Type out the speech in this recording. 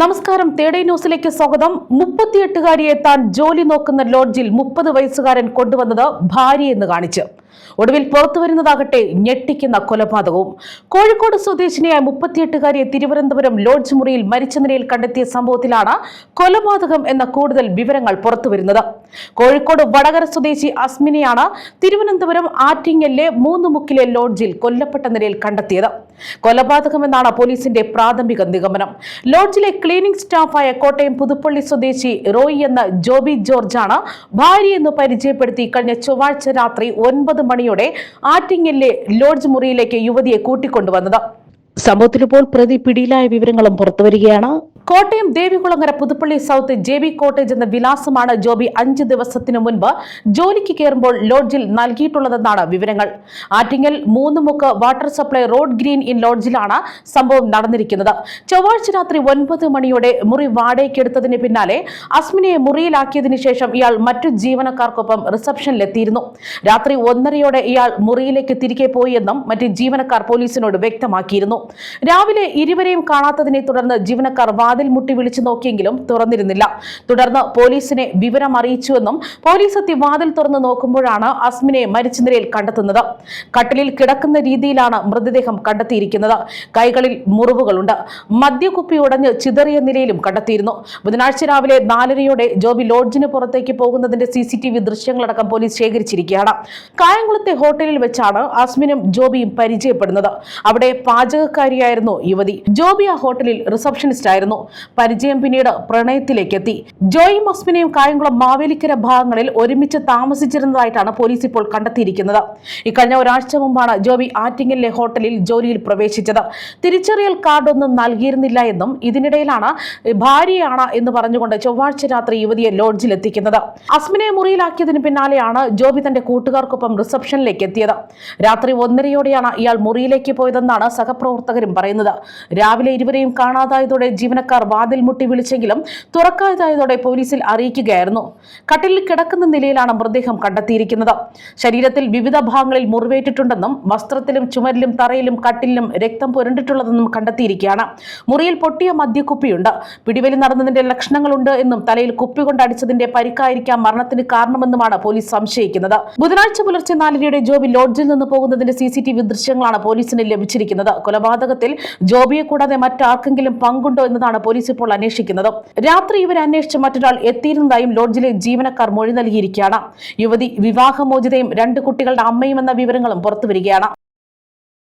നമസ്കാരം. തേടേ ന്യൂസിലേക്ക് സ്വാഗതം. മുപ്പത്തിയെട്ടുകാരിയെ താൻ ജോലി നോക്കുന്ന ലോഡ്ജിൽ മുപ്പത് വയസ്സുകാരൻ കൊണ്ടുവന്നത് ഭാര്യയെന്ന് കാണിച്ച്. ഒടുവിൽ പുറത്തു വരുന്നതാകട്ടെ ഞെട്ടിക്കുന്ന കൊലപാതകവും. കോഴിക്കോട് സ്വദേശിനിയായ മുപ്പത്തിയെട്ടുകാരിയെ തിരുവനന്തപുരം ലോഡ്ജ് മുറിയിൽ മരിച്ച നിലയിൽ കണ്ടെത്തിയ സംഭവത്തിലാണ് കൊലപാതകം എന്ന കൂടുതൽ വിവരങ്ങൾ പുറത്തു വരുന്നത്. കോഴിക്കോട് വടകര സ്വദേശി അസ്മിനെയാണ് തിരുവനന്തപുരം ആറ്റിങ്ങലിലെ മൂന്ന് മുക്കിലെ ലോഡ്ജിൽ കൊല്ലപ്പെട്ട നിലയിൽ കണ്ടെത്തിയത്. കൊലപാതകമെന്നാണ് പോലീസിന്റെ പ്രാഥമിക നിഗമനം. ലോഡ്ജിലെ ക്ലീനിംഗ് സ്റ്റാഫായ കോട്ടയം പുതുപ്പള്ളി സ്വദേശി റോയി എന്ന ജോബി ജോർജാണ് ഭാര്യയെന്ന് പരിചയപ്പെടുത്തി കഴിഞ്ഞ ചൊവ്വാഴ്ച രാത്രി ഒൻപത് മണിയോടെ ആറ്റിങ്ങലിലെ ലോഡ്ജ് മുറിയിലേക്ക് യുവതിയെ കൂട്ടിക്കൊണ്ടുവന്നത്. സംഭവത്തിലിപ്പോൾ പ്രതി പിടിയിലായ വിവരങ്ങളും പുറത്തുവരികയാണ്. Kottayam Devikulangara Puthuppally south J B cottage എന്ന വിലാസമാണ് ജോബി അഞ്ച് ദിവസത്തിനു മുൻപ് ജോലിക്ക് കയറുമ്പോൾ ലോഡ്ജിൽ നൽകിയിട്ടുള്ളതെന്നാണ് വിവരങ്ങൾ. Attingal Moonnumukku water supply road green in ലോഡ്ജിലാണ് സംഭവം നടന്നിരിക്കുന്നത്. ചൊവ്വാഴ്ച രാത്രി ഒൻപത് മണിയോടെ മുറി വാടകയ്ക്കെടുത്തതിന് പിന്നാലെ അസ്മിനെ മുറിയിലാക്കിയതിനു ശേഷം ഇയാൾ മറ്റു ജീവനക്കാർക്കൊപ്പം റിസപ്ഷനിലെത്തിയിരുന്നു. രാത്രി ഒന്നരയോടെ ഇയാൾ മുറിയിലേക്ക് തിരികെ പോയെന്നും മറ്റ് ജീവനക്കാർ പോലീസിനോട് വ്യക്തമാക്കിയിരുന്നു. രാവിലെ ഇരുവരെയും കാണാത്തതിനെ തുടർന്ന് ജീവനക്കാർ വാതിൽ മുട്ടി വിളിച്ചു നോക്കിയെങ്കിലും തുറന്നിരുന്നില്ല. തുടർന്ന് പോലീസിനെ വിവരം അറിയിച്ചുവെന്നും പോലീസ് എത്തി വാതിൽ തുറന്ന് നോക്കുമ്പോഴാണ് അസ്മിനെ മരിച്ച നിലയിൽ കണ്ടെത്തുന്നത്. കട്ടിലിൽ കിടക്കുന്ന രീതിയിലാണ് മൃതദേഹം കണ്ടെത്തിയിരിക്കുന്നത്. കൈകളിൽ മുറിവുകളുണ്ട്. മദ്യക്കുപ്പി ഉടഞ്ഞ് ചിതറിയ നിലയിലും കണ്ടെത്തിയിരുന്നു. ബുധനാഴ്ച രാവിലെ നാലരയോടെ ജോബി ലോഡ്ജിന് പുറത്തേക്ക് പോകുന്നതിന്റെ സി സി ടി വി ദൃശ്യങ്ങളടക്കം പോലീസ് ശേഖരിച്ചിരിക്കുകയാണ്. കായംകുളത്തെ ഹോട്ടലിൽ വെച്ചാണ് അസ്മിനും ജോബിയും പരിചയപ്പെടുന്നത്. അവിടെ പാചകക്കാരിയായിരുന്നു യുവതി. ജോബി ആ ഹോട്ടലിൽ റിസപ്ഷനിസ്റ്റ് ആയിരുന്നു പരിചയം പിന്നീട് പ്രണയത്തിലേക്കെത്തി. ജോയി മസ്മിനെയും കായംകുളം മാവേലിക്കര ഭാഗങ്ങളിൽ ഒരുമിച്ച് താമസിച്ചിരുന്നതായിട്ടാണ് പോലീസ് ഇപ്പോൾ കണ്ടെത്തിയിരിക്കുന്നത്. ഇക്കഴിഞ്ഞ ഒരാഴ്ച മുമ്പാണ് ജോബി ആറ്റിങ്ങലിലെ ഹോട്ടലിൽ ജോലിയിൽ പ്രവേശിച്ചത്. തിരിച്ചറിയൽ കാർഡൊന്നും നൽകിയിരുന്നില്ല എന്നും ഇതിനിടയിലാണ് ഭാര്യയാണ് എന്ന് പറഞ്ഞുകൊണ്ട് ചൊവ്വാഴ്ച രാത്രി യുവതിയെ ലോഡ്ജിൽ എത്തിക്കുന്നത് അസ്മിനെ മുറിയിലാക്കിയതിന് പിന്നാലെയാണ് ജോബി തന്റെ കൂട്ടുകാർക്കൊപ്പം റിസപ്ഷനിലേക്ക് എത്തിയത്. രാത്രി ഒന്നരയോടെയാണ് ഇയാൾ മുറിയിലേക്ക് പോയതെന്നാണ് സഹപ്രവർത്തകരും പറയുന്നത്. രാവിലെ ഇരുവരെയും കാണാതായതോടെ ജീവനക്കാർ വാതിൽ മുട്ടി വിളിച്ചെങ്കിലും തുറക്കാതായതോടെ പോലീസിൽ അറിയിക്കുകയായിരുന്നു. കട്ടിലിൽ കിടക്കുന്ന നിലയിലാണ് മൃതദേഹം കണ്ടെത്തിയിരിക്കുന്നത്. ശരീരത്തിൽ വിവിധ ഭാഗങ്ങളിൽ മുറിവേറ്റിട്ടുണ്ടെന്നും വസ്ത്രത്തിലും ചുമരിലും തറയിലും കട്ടിലിലും രക്തം പുരണ്ടിട്ടുള്ളതെന്നും കണ്ടെത്തിയിരിക്കുകയാണ്. മുറിയിൽ പൊട്ടിയ മദ്യക്കുപ്പിയുണ്ട്. പിടിവലി നടന്നതിന്റെ ലക്ഷണങ്ങളുണ്ട് എന്നും തലയിൽ കുപ്പി കൊണ്ടടിച്ചതിന്റെ പരിക്കായിരിക്കാം മരണത്തിന് കാരണമെന്നുമാണ് പോലീസ് സംശയിക്കുന്നത്. ബുധനാഴ്ച പുലർച്ചെ നാലരയുടെ ജോബി ലോഡ്ജിൽ നിന്ന് പോകുന്നതിന്റെ സി സി ടി വി ദൃശ്യങ്ങളാണ് പോലീസിന് ലഭിച്ചിരിക്കുന്നത്. കൊലപാതകത്തിൽ ജോബിയെ കൂടാതെ മറ്റാർക്കെങ്കിലും പങ്കുണ്ടോ എന്നതാണ് പോലീസ് ഇപ്പോൾ അന്വേഷിക്കുന്നത്. രാത്രി ഇവരെ അന്വേഷിച്ച് മറ്റൊരാൾ എത്തിയിരുന്നതായും ലോഡ്ജിലെ ജീവനക്കാർ മൊഴി നൽകിയിരിക്കുകയാണ്. യുവതി വിവാഹമോചിതയും രണ്ട് കുട്ടികളുടെ അമ്മയും എന്ന വിവരങ്ങളും പുറത്തുവരികയാണ്.